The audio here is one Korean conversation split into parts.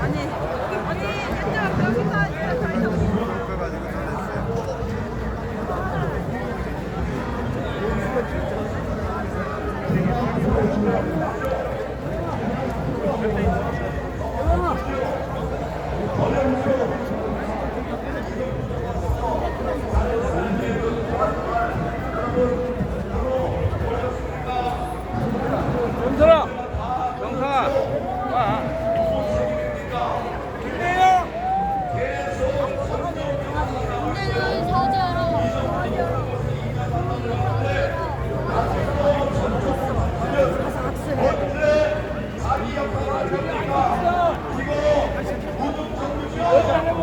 아니, 아니, 얘들아, 여기서 이렇게 다 있어. 영철아! 영상아! 와! 김대영! 근데는 저자로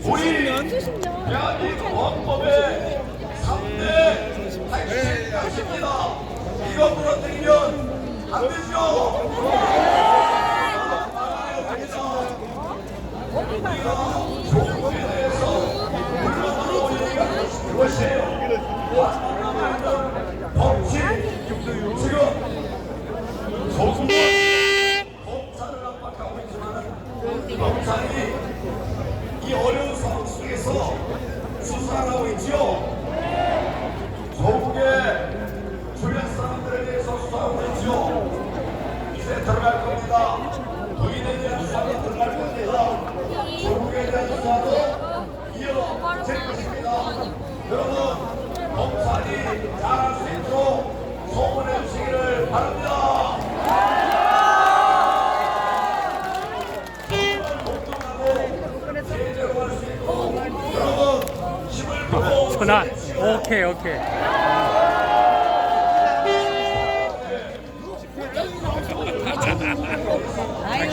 수십 수십 년 헌법의 3대 핵심 것입니다. 이거 무너뜨리면 안 되죠. 검찰이 이 어려운 상황 속에서 수사를 하고 있죠. 조국의 주변 사람들에 대해서 수사하고 있죠. 이제 들어갈 겁니다. 부인에 대한 수사도 들어갈 겁니다. 조국에 대한 수사도 이어질 것입니다. 여러분, 검찰이 잘할 수 있도록 소문해 주시기를 바랍니다. 여러분, 힘을 보고 전화. 오케이, 오케이.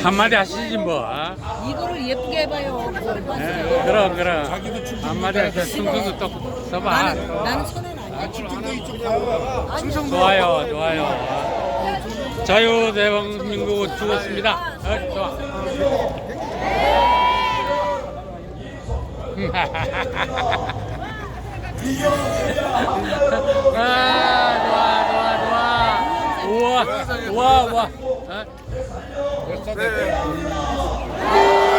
한마디 하시지 뭐. 아? 이거를 예쁘게 해봐요. 네, 그럼, 그럼. 한마디 하셔. 충성도 또 써봐. 나는 손해는 아니야. 좋아요, 좋아요. 자유 대한민국은 죽었습니다. 어, 좋아. 아, 좋아, 좋아, 좋아. 우와, 우와, 우와. 어?